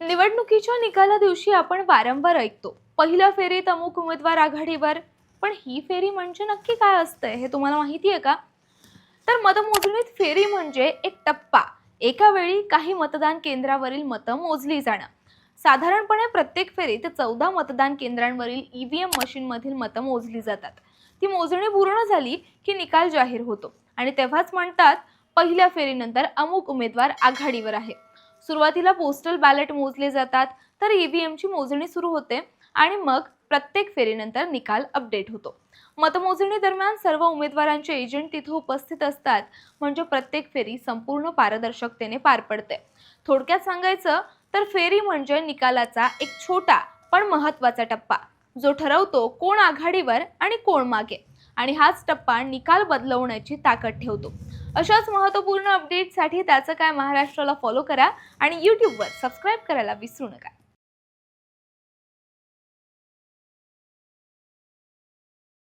निवडणुकीच्या निकाला दिवशी आपण वारंवार ऐकतो. पहिल्या फेरीत अमुक उमेदवार आघाडीवर पण ही फेरी म्हणजे नक्की काय असतंय हे तुम्हाला माहिती आहे का? तर मतमोजणीत फेरी म्हणजे एक टप्पा. एका वेळी काही मतदान केंद्रावरील मतं मोजली जाणं. साधारणपणे प्रत्येक फेरीत चौदा मतदान केंद्रांवरील ईव्हीएम मशीनमधील मतं मोजली जातात. ती मोजणी पूर्ण झाली की निकाल जाहीर होतो. आणि तेव्हाच म्हणतात पहिल्या फेरीनंतर अमुक उमेदवार आघाडीवर आहे. सुरुवातीला पोस्टल बॅलेट मोजले जातात तर ईव्हीएमची मोजणी सुरू होते आणि मग प्रत्येक फेरीनंतर निकाल अपडेट होतो. मतमोजणी दरम्यान सर्व उमेदवारांचे एजंट तिथे उपस्थित असतात म्हणजे प्रत्येक फेरी संपूर्ण पारदर्शकतेने पार पडते. थोडक्यात सांगायचं तर फेरी म्हणजे निकालाचा एक छोटा पण महत्त्वाचा टप्पा जो ठरवतो कोण आघाडीवर आणि कोण मागे. आणि हाच टप्पा निकाल बदलवण्याची ताकद ठेवतो. अशाच महत्त्वपूर्ण अपडेटसाठी त्याचं काय महाराष्ट्राला फॉलो करा आणि यूट्यूबवर सबस्क्राईब करायला विसरू नका.